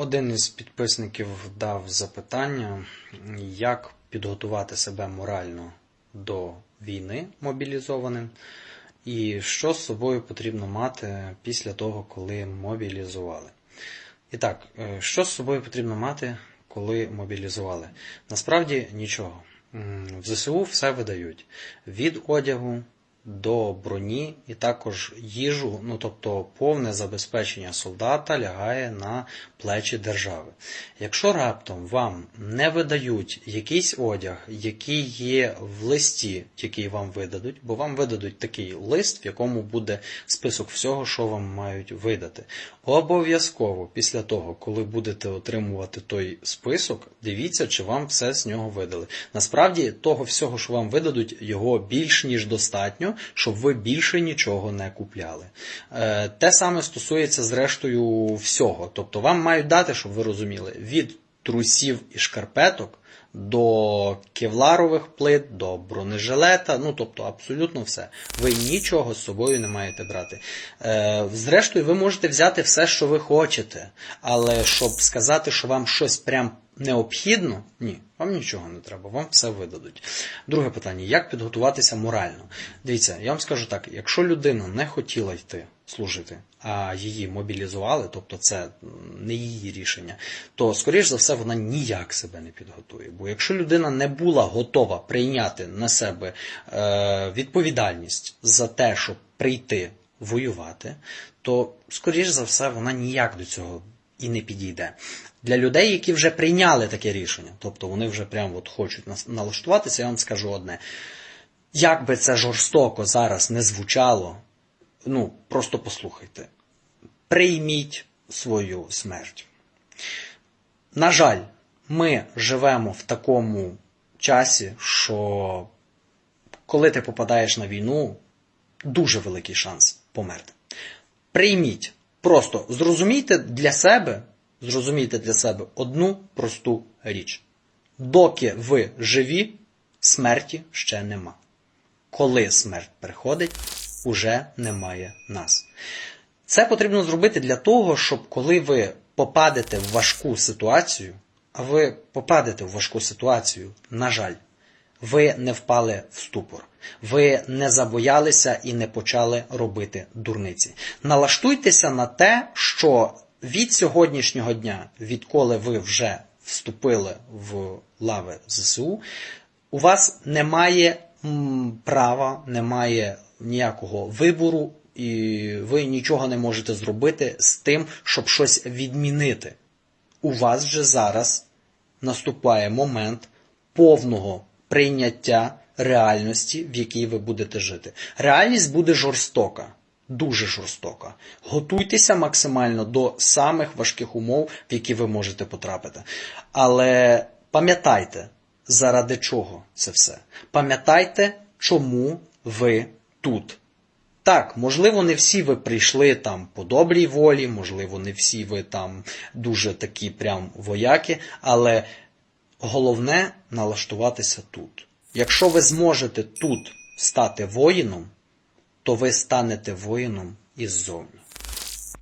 Один із підписників дав запитання, як підготувати себе морально до війни мобілізованим, і що з собою потрібно мати після того, коли мобілізували. І так, е, що з собою потрібно мати, коли мобілізували? Насправді нічого. В ЗСУ все видають від одягу до броні і також їжу, ну тобто повне забезпечення солдата лягає на плечі держави. Якщо раптом вам не видають якийсь одяг, який є в листі, який вам видадуть, бо вам видадуть такий лист, в якому буде список всього, що вам мають видати. Обов'язково після того, коли будете отримувати той список, дивіться, чи вам все з нього видали. Насправді, того всього, що вам видадуть, його більш ніж достатньо, щоб ви більше нічого не купляли. Е, Те саме стосується зрештою всього. Тобто вам мають дати, щоб ви розуміли, від трусів і шкарпеток до кевларових плит, до бронежилета, ну тобто абсолютно все. Ви нічого з собою не маєте брати. Е, зрештою, ви можете взяти все, що ви хочете, але щоб сказати, що вам щось прям необхідно, ні, вам нічого не треба, вам все видадуть. Друге питання: як підготуватися морально? Дивіться, я вам скажу так: якщо людина не хотіла йти служити, а її мобілізували, тобто це не її рішення, то скоріш за все вона ніяк себе не підготує. Бо якщо людина не була готова прийняти на себе е, відповідальність за те, щоб прийти воювати, то скоріш за все вона ніяк до цього і не підійде. Для людей, які вже прийняли таке рішення, тобто вони вже прямо от хочуть налаштуватися, я вам скажу одне. Як би це жорстоко зараз не звучало, ну просто послухайте. Прийміть свою смерть. На жаль, ми живемо в такому часі, що коли ти попадаєш на війну, дуже великий шанс померти. Прийміть, просто зрозумійте для себе, зрозумійте для себе одну просту річ. Доки ви живі, смерті ще нема. Коли смерть приходить, уже немає нас. Це потрібно зробити для того, щоб коли ви попадете в важку ситуацію, а ви попадете в важку ситуацію, на жаль, ви не впали в ступор, ви не забоялися і не почали робити дурниці. Налаштуйтеся на те, що від сьогоднішнього дня, відколи ви вже вступили в лави ЗСУ, у вас немає права, немає ніякого вибору, і ви нічого не можете зробити з тим, щоб щось відмінити. У вас вже зараз наступає момент повного прийняття реальності, в якій ви будете жити. Реальність буде жорстока, дуже жорстока. Готуйтеся максимально до самих важких умов, в які ви можете потрапити. Але пам'ятайте, заради чого це все. Пам'ятайте, чому ви тут. Так, можливо, не всі ви прийшли там по добрій волі, можливо, не всі ви там дуже такі прям вояки, але головне налаштуватися тут. Якщо ви зможете тут стати воїном, то ви станете воїном іззовні.